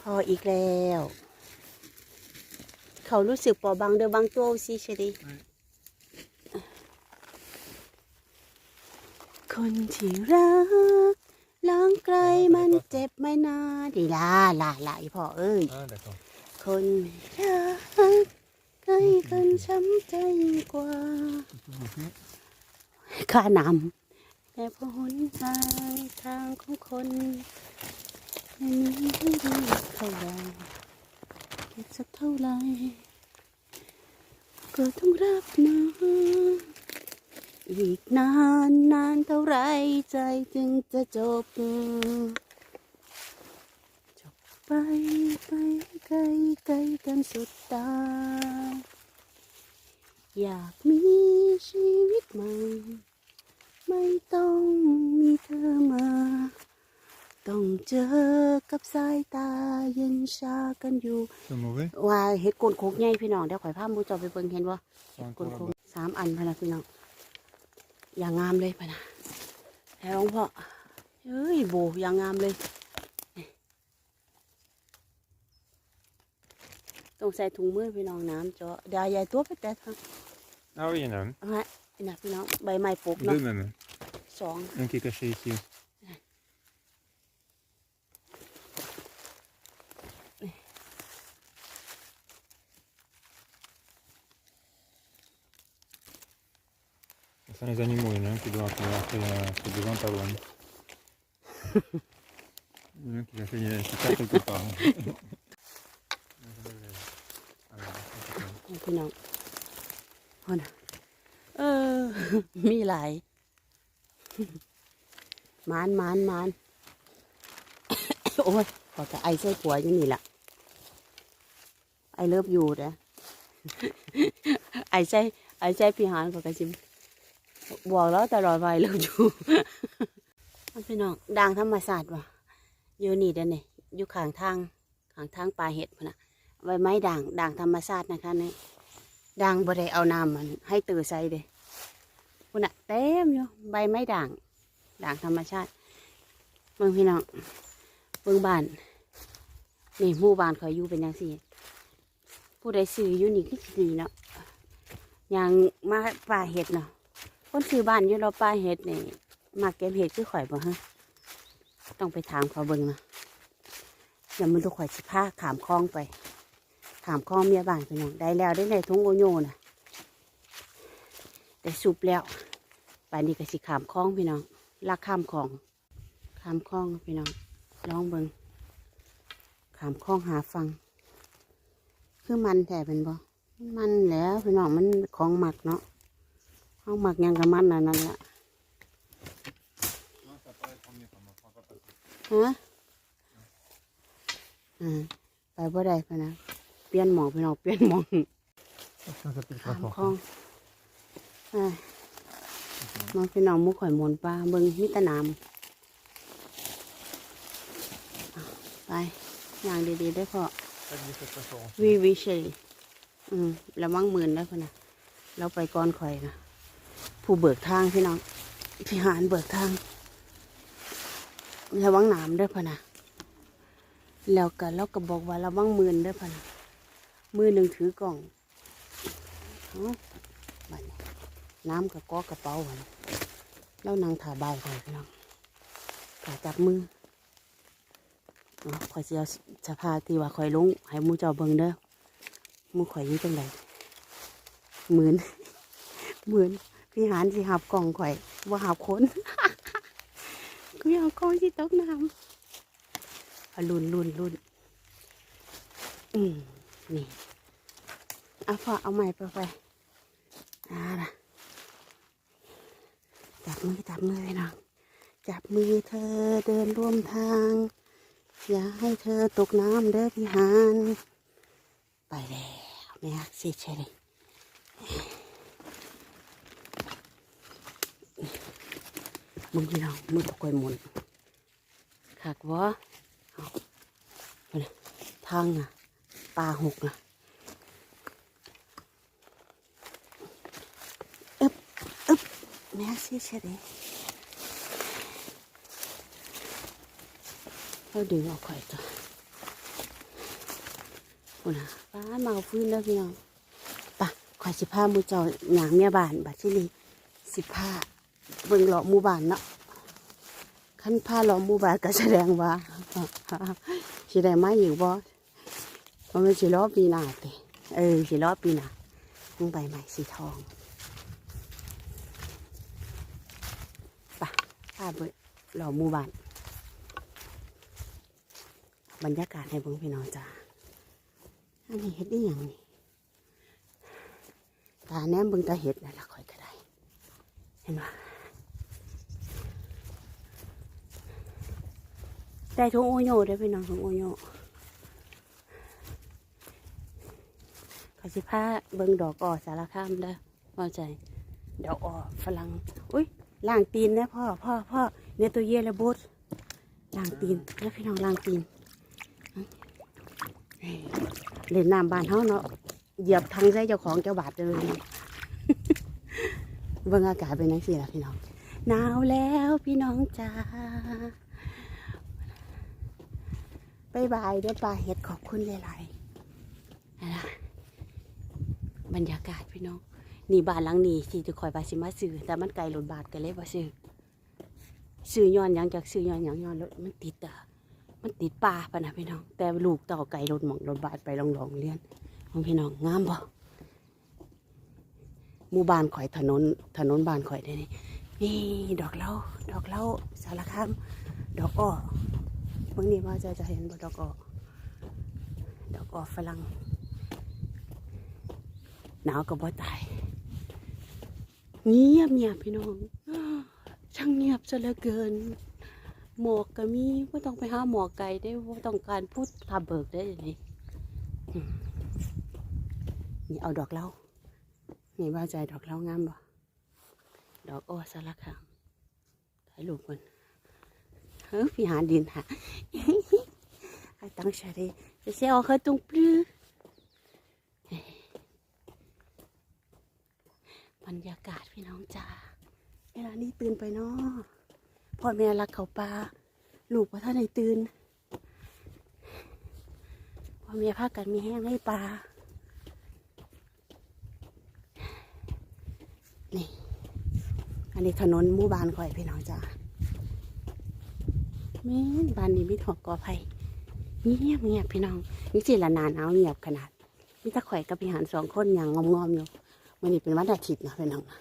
พออีกแล้ว เขารู้สึกปอบางเดอบางตัวสิเชดีคนที่รักล้างไกลมันเจ็บไม่นานดีล่ะล่ะล่ะอีพ่อเอ้ย Ah, d'accord. คนรักใกล้กันช้ำใจยิ่งกว่าข้านำแต่พอหนทางทางของคน ไม่มีให้ดีเท่าไรเก็บสักเท่าไรก็ต้องรับนะอีกนานนานเท่าไรใจจึงจะจบ จบไปไปไกลไกลกันสุดตา อยากมีชีวิตใหม่ ไม่ต้องมีเธอมา ต้องเจอกับสายตาเย็นชากันอยู่ C'est mauvais ว่าเฮ็ดกลโคกใหญ่พี่น้องเดี๋ยวข่อยพาหมูเจอไปเบิ่งเห็นบ่ C'est กล encore โค là-bas. กสามอันพะนะพี่น้อง อย่างงามเลยพะนะแล้วหลวงพ่อเอ้ยโบอย่างงามเลยต้องใส่ถุงมือพี่น้องน้ำเจาะเดี๋ยวใหญ่ตัวไปแต่ทาง Ah oui, il y en a un. เอาฮะนี่นะพี่น้องใบไม้ปลูกเนาะ Deux même. สอง Un qui est caché ici. Ce sont les animaux, il y en a un qui doit avoir fait euh, c'est devant pas loin. Il y en a un qui a fait une qui tape quelque part. Ah, พี่น้องพอนะเออ มีหลายมานมานมานโอ้ยขอจะไอใส่ผัวอยู่นี่แหละไอเลิฟอยู่นะไอใส่ไอใส่พี่หานก็กระชิม บอกแล้วตลอดไปเลิฟอยู่มันพี่น้องด่างธรรมศาสตร์ว่ะอยู่นี่เด้อเนี่ยอยู่ข้างทางข้างทางปลาเห็ดพนะใบไม้ด่างด่างธรรมศาตร์นะคะนี่ด่างบ่ได้เอาน้ำมันให้ตื่นใส่เด้พุ่นน่ะเต็มอยู่ใบไม้ด่างด่างธรรมชาติเมืองพี่น้องเมืองบ้านนี่หมู่บ้านคอยอยู่เป็นยังสี่ผู้ใดซื้ออยู่นี่คือสิดีเนาะอย่างมาป่าเห็ดเนาะ คนซื้อบ้านอยู่เราป่าเห็ดนี่มาเก็บเห็ดคือข่อยบ่ฮะต้องไปถามเขาเบิ่งนะอย่ามันดูข่อยสิพาขามคลองไป ขามคลองเมียบ้านพี่น้องได้แล้วได้ในทุ่งโอโยนะได้สุบแล้วป่านนี้ก็สิขามคลองพี่น้องลากข้ามคลองขามคลองพี่น้องลองเบิ่งขามคลองหาฟัง คือมันแท้เป็นบ่มันแล้วพี่น้องมันของหมักเนาะ ของหมักหยังกับมันอันนั่นแหละฮะอ่าไปบ่ได้พะนะเปลี่ยนหมองพี่น้องเปลี่ยนหมอง Ça s'appelle ขามคลองอ่าน้องพี่น้องมุกข่อยหมนปลาเบิ่งมิตรนามอะไปย่างดีๆได้อพอวิวิเชยอืมระวังหมื่นแล้วพะนะเราไปก่อนข่อยนะ ผู้เบิกทางพี่น้องพี่หารเบิกทางระวังหนามด้วยพะนะแล้วก็เราก็บอกว่าระวังมื่นด้วยพะนะมือหนึ่งถือกล่องเอาน้ำกับกอกระเป๋าหันแล้วนางถ่าใบายข่อยพี่น้องขาจับมืออ๋อข่อยสิเอาสภาที่ว่าข่อยลงให้มูเจ้าเบิงเด้อมูข่อยอยู่จังไดหมื่นหมื่น พี่หานสิหับกล่องข่อยว่าหับคนกูอยากกล่องที่ตกน้ำอาลุนลุนลุนอืมนี่เอาพอเอาใหม่ไปไปอ่าล่ะจับมือจับมือไว้น้องจับมือเธอเดินร่วมทาง อย่าให้เธอตกน้ำเด้อพี่หานไปแล้วแม่ฮักสิเชย มึงพี่น้องมึงตะกอยหมุนขักวะเอาไปนะทางอะปลาหกนะอึบอึบแม่ฮักสิเชยเราดึงออกข่อยตัวคุณนะป้าเมาฟื้นแล้วพี่น้องปะขอยสิพาหมูเจ้าหยางเมียบ้านบัดที่นี่สิพา เบิ่งเลาะหมู่บ้านเนาะขั้นพาเลาะหมู่บ้านก็แสดงว่าสิได้มาอยู่บ่เพราะมันสิรอปีหน้าเตเออสิรอปีหน้ามึงใบใหม่สีทองป่ะพาเบิ่งเลาะหมู่บ้านบรรยากาศให้เบิ่งพี่น้องจ้าอันนี้เห็ดได้ยังนี่ตาแนมเบิ่งตาเห็ดนั่นละคอยก็ได้ เห็นไหม ได้ทงโอโยได้พี่น้องทงโอโยขอสิผ้าเบิ่งดอกอ่อสารคามเด้อใจดอกอ่อฝรั่งอุ้ยล่างตีนนะพ่อพ่อพ่อเนี่ยตัวเย่และบดล่างตีนแล้วพี่น้องล่างตีนเล่นน้ำบานเฮาเนาะเหยียบทางใส่เจ้าของเจ้าบาทเลยเบิ่งอากาศเป็นจังซี่ล่ะพี่น้องหนาวแล้วพี่น้องจ้า บายบายเด้อปลาเห็ดขอบคุณหลายๆนะบรรยากาศพี่น้องนี่บ้านหลังนี้ที่จะคอยบาสิมาซื้อแต่มันไกลรถบาทกันเลยบ่ซื้อซื้อย้อนยังจากซื้อย้อนยังย้อนรถมันติดอะมันติดป่าปะนะพี่น้อง แต่ลูกต่อไก่รถหมองรถบาดไปลองลองเลี้ยนของพี่น้องงามบ่หมู่บ้านข่อยถนนถนนบ้านข่อยได้นี่นี่ดอกเล้าดอกเล้าสารคามดอกอ้อ เมื่อนี้ว่าจะจะเห็นบดอกอ้อดอกอ้อฝรั่งหนาวก็บ่ตาย เงียบเงียบพี่น้องช่างเงียบซะเหลือเกิน หมอกก็มีว่าต้องไปหาหมอกไก่ได้ว่าต้องการพูดทาเบิกได้เลยมนี่เอาดอกเล้านี่ว่าใจดอกเล้างามบ่ดอกอ้อสารคามถ่ายรูปกัน เฮ้พี่หาดินหาไอ้ตังใจเลยจะเสียเอาเขาตรงปลื้บรรยากาศพี่น้องจ้าเวลานี้ตื่นไปเนาะพ่อแม่รักเขาปลาลูกว่าท่านในตื่นพ่อแม่พากันมีแห้งให้ปลานี่ อันนี้ถนนมู่บ้านคอยพี่น้องจ้า แม่นบ้านนี้มีถอกกอไผ่เงียบเงียบพี่น้องนี่สิละนานเอาเงียบขนาดมีตะข่อยกับพี่หานสองคนอย่างงอมๆอยู่วันนี้เป็นวันอาทิตย์นะพี่น้องนะ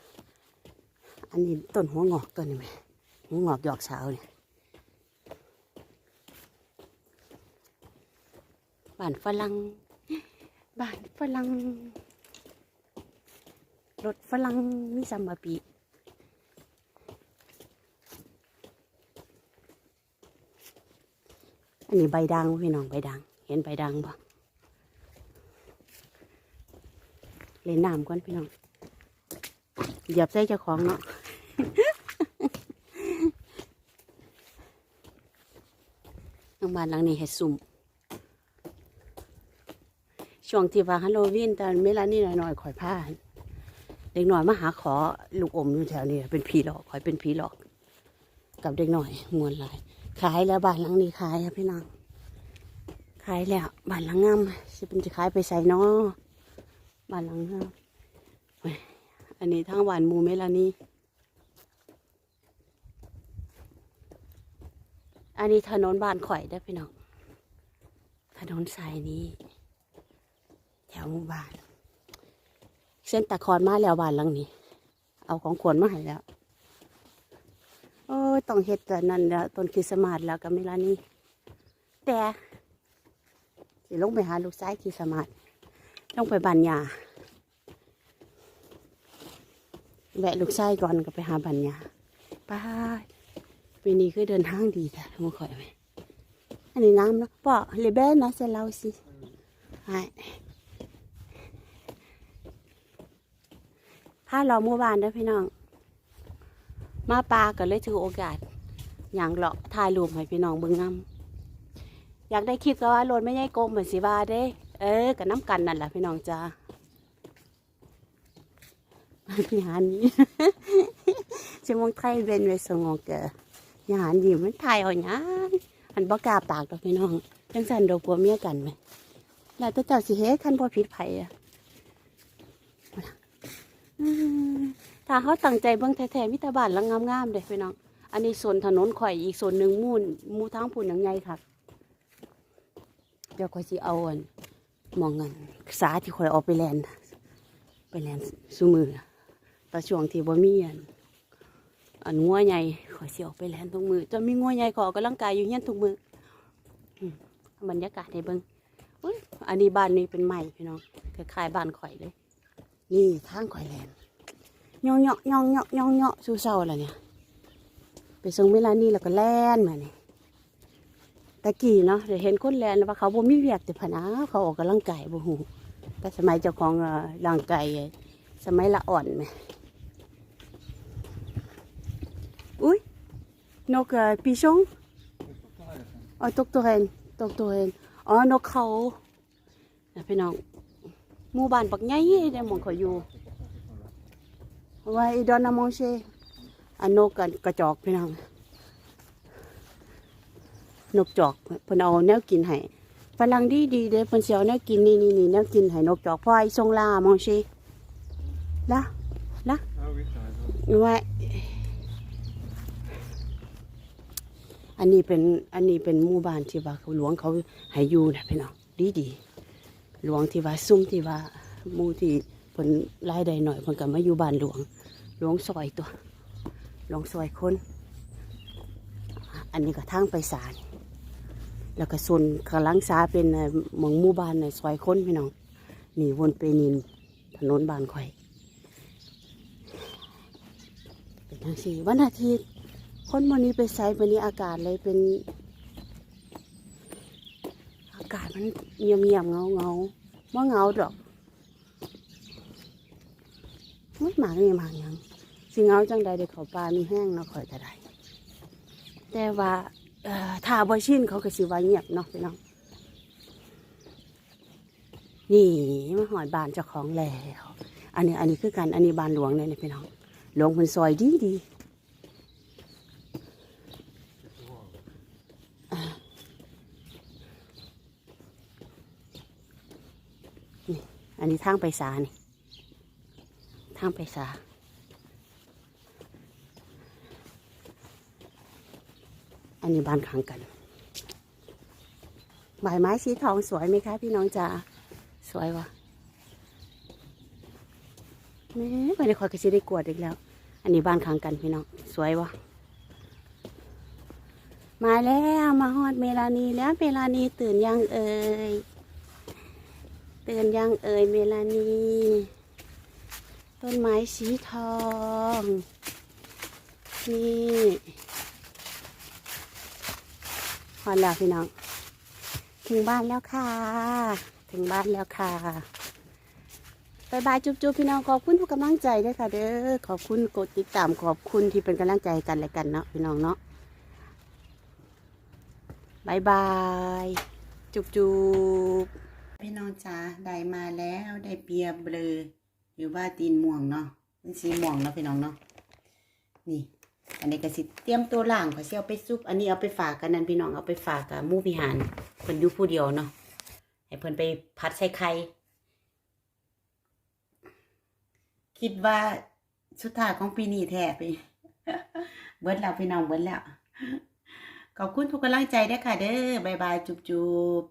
อันนี้ต้นหัวงอกต้นนี้ไหมหัวงอกหยอกเช้าเนี่ยบ้านฝรั่งบ้านฝรั่งรถฝรั่งนี่ซัมบาปี อันนี้ใบดังพี่น้องใบดัง เห็นใบดังบ่เล่นน้ำก่อนพี่น้องหยียบใส่เจ้าของเนาะทางบ้านหลังนี้เฮ็ดสุ่มช่วงที่ว่าฮัลโลวีนตอนเมลานี่หน่อยๆข่อยผ้าเด็กหน่อยมาหาขอลูกอมอยู่แถวนี้เป็นผีหลอกข่อยเป็นผีหลอก กับเด็กหน่อยมวนหลาย ขายแล้วบ้านหลังนี้ขายครับพี่น้องขายแล้วบ้านหลังงามสิเป็นจะขายไปใส่นาะบ้านหลังงามอันนี้ทางบ้านมูเมลานี่อันนี้ถนนบ้านข่อยได้พี่น้องถนนสายนี้ แถวหมู่บ้าน เส้นตะคอนมาแล้วบ้านหลังนี้ เอาของขวัญมาให้แล้ว ยต้องเฮ็ดแต่นั่นแล้วต้นคริสต์มาสแล้วก็ไม่ละนี่แต่สิลงไปหาลูกชายคริสต์มาสต้องไปบ้านยาแวะลูกชายก่อนก็ไปหาบ้านยาไป้าปีนี้คือเดินทางดีแต่มาข่อยไหมอันนี้น้ำเนาะป่อเลเบนนะเซลาสิใช่ถ้าเราเมื่อวานเด้พี่น้อง มาปลาก็เลยถือโอกาสอย่างเลาะถ่ายรูปให้พี่น้องเบิ่งน้ำอยากได้คลิปก็ว่ารถไม่ใช่โกงเหมือนสิบาเด้ เออกับน้ำกันนั่นแหละพี่น้องจ้าพี่หานี้จะมงไทยเป็นเวสงองเกออย่าหันยิ้มมันไทยเอาหยังอันบ่กล้าปากดอกพี่น้องจังสันดอกผัวเมียกันไหมแล้วแต่เจ้าสิเฮ็ดคันบ่ผิดไผอะอืม ถ้าเขาตั้งใจเบิ่งแท้ๆมีแต่บ้านลังงามๆเด้พี่น้อง อันนี้ส่วนถนนข่อยอีกส่วนหนึ่งมูนมูทางพุ่นอย่างใหญ่ค่ะ เดี๋ยวข่อยสิเอาอันมองเงินสาที่ข่อยเอาไปแลนไปแลนซุมือแตช่วงที่บ่มีอันอันงัวใหญ่ข่อยสิเอาไปแลนทุกมือจนมีงัวใหญ่ก็ออกกำลังกายอยู่เฮียนทุกมือบรรยากาศให้เบิ่งอุ๊ยอันนี้บ้านนี้เป็นใหม่พี่น้องคล้ายๆบ้านข่อยเลย นี่ทางข่อยแลน ย่องๆย่องๆย่องๆย่องๆสู่เช้าแล้วเนี่ย ไปส่งเวลานี้แล้วก็แล่นมาเนี่ยตะกี้เนาะเดี๋ยวเห็นคนแล่นว่าเขาบ่มีเวียกแต่พนะเขาออกกำลังกายบ่ฮู้แต่สมัยเจ้าของร่างกายสมัยละอ่อนไหมอุ้ยนกปีชงอ๋อตกตัวเห็นตกตัวเห็นอ๋อนกเขาพี่น้องหมู่บ้านปักใหญ่เด้หมองเขาอยู่ ไว้ดอนนามองเชอันนกกันกระจอกพี่น้องนกจอกเพิ่นเอาแนวกินให้ฝรั่งดีดีเด้เพิ่นสิเอาแนวกินนี่นี่นี่แนวกินให้นกจอกพลอยทรงลามองเชละละ Ah oui, t'as raison. ไว้อันนี้เป็นอันนี้เป็นหมู่บ้านที่ว่าหลวงเขาให้อยู่นะพี่น้องดีดีหลวงที่ว่าซุ่มที่ว่ามู่ที่เพิ่นรายได้หน่อยเพิ่นก็มาอยู่บ้านหลวง หลวงซอยตัว หลวงซอยคน อันนี้ก็ทางไปศาลแล้วก็ส่วนกำลังซาเป็นเอ่อหมองมู่บ้านในซอยคนพี่น้องนี่วนไปนินถนนบานข่อยเป็นทั้งสี่วันอาทิตย์คนวันนี้ไปไซวันนี้อากาศเลยเป็น อากาศมันเงียบเงียบเงาเงาๆว่าเงาดอกไม่หมากนี่หมากยัง สิเงาจังใดเด็กเขาปลามีแห้งเนาะข่อยก็ได้แต่ว่าถ้าบ่ชินเขาก็สิว่าเงียบเนาะพี่น้องนี่มาหอดบานเจ้าของแล้วอันนี้อันนี้คือกันอันนี้บานหลวงเนี่ยพี่น้องหลวงเป็นซอยดีดีอันนี้ทางไปสานี่ทางไปสา นนี้บ้านขังกันใบไม้สีทองสวยไหมคะ พี่น้องจ๋าสวยวะแม่ไม่ได้คอยกระซิได้กวดอีกแล้ว อันนี้บ้านขังกันพี่น้องสวยวะมาแล้วมาฮอดเมลานีแล้วเมลานีตื่นยังเอ่ยตื่นยังเอ่ยเมลานีต้นไม้สีทองนี่ พอแล้วพี่น้อง ถึงบ้านแล้วค่ะ ถึงบ้านแล้วค่ะบายบายจุ๊บจุ๊บพี่น้องขอบคุณทุกกำลังใจด้วยค่ะเด้อขอบคุณกดติดตามขอบคุณที่เป็นกำลังใจกันและกันเนาะพี่น้องเนาะบายบายจุ๊บจุ๊บพี่น้องจ้าได้มาแล้วได้เปียเบลออยู่ว่าตีนม่วงเนาะเป็นสีม่วงเนาะพี่น้องเนาะนี่ อันนี้ก็สิเตรียมตัวล่างขอสิเอาไปซุป อันนี้เอาไปฝากกันนั่นพี่น้องเอาไปฝากกับมู่พิหารเพิ่นอยู่ผู้เดียวเนาะให้เพิ่นไปพัดใส่ไข่คิดว่าสุดท้ายของปีนี้แท้ไปเบิดแล้วพี่น้องเบิดแล้วขอบคุณทุกกำลังใจด้อค่ะเด้อบายบายจุ๊บ